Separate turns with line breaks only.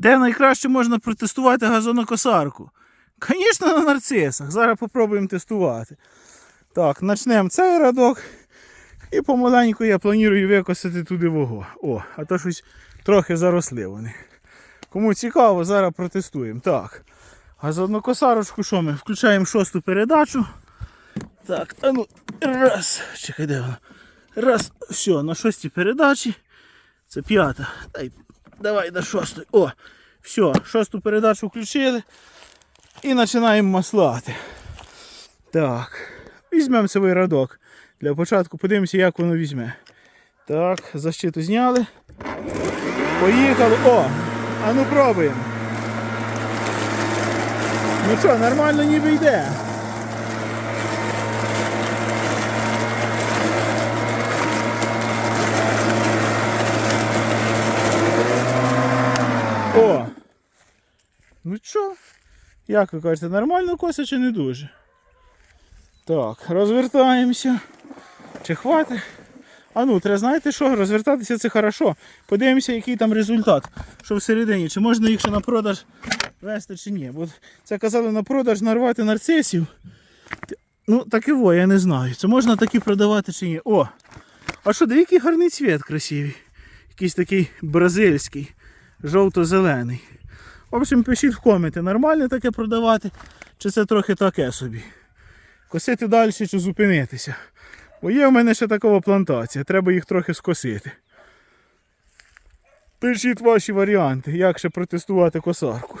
Де найкраще можна протестувати газонокосарку? Звісно, на нарцисах. Зараз попробуємо тестувати. Так, почнемо цей радок. І помаленьку я планую викосити туди вого. О, а то щось трохи заросли вони. Кому цікаво, зараз протестуємо. Так. Газонокосарочку що ми? Включаємо шосту передачу. Так, а ну, раз. Чекай, де вона? Раз, все, на шостій передачі. Це п'ята. Дай, давай до шостої. О, все, шосту передачу включили. І починаємо маслати. Так. Візьмемо цей радок. Для початку подивимося, як воно візьме. Так, защиту зняли. Поїхали. О! А ну пробуємо. Ну що, нормально ніби йде. О! Ну що? Як ви кажете, нормально коса чи не дуже? Так, розвертаємося. Чи хватить? А ну, треба знаєте що, розвертатися це хорошо. Подивимося, який там результат. Що всередині, чи можна їх ще на продаж вести чи ні. Бо це казали на продаж нарвати нарцисів. Ну, так і во, я не знаю. Це можна такі продавати чи ні. О! А що, який гарний цвіт красивий. Якийсь такий бразильський, жовто-зелений. В общем, пишіть в коменти, нормально таке продавати, чи це трохи таке собі. Косити далі чи зупинитися. Бо є в мене ще такова плантація, треба їх трохи скосити. Пишіть ваші варіанти, як ще протестувати косарку.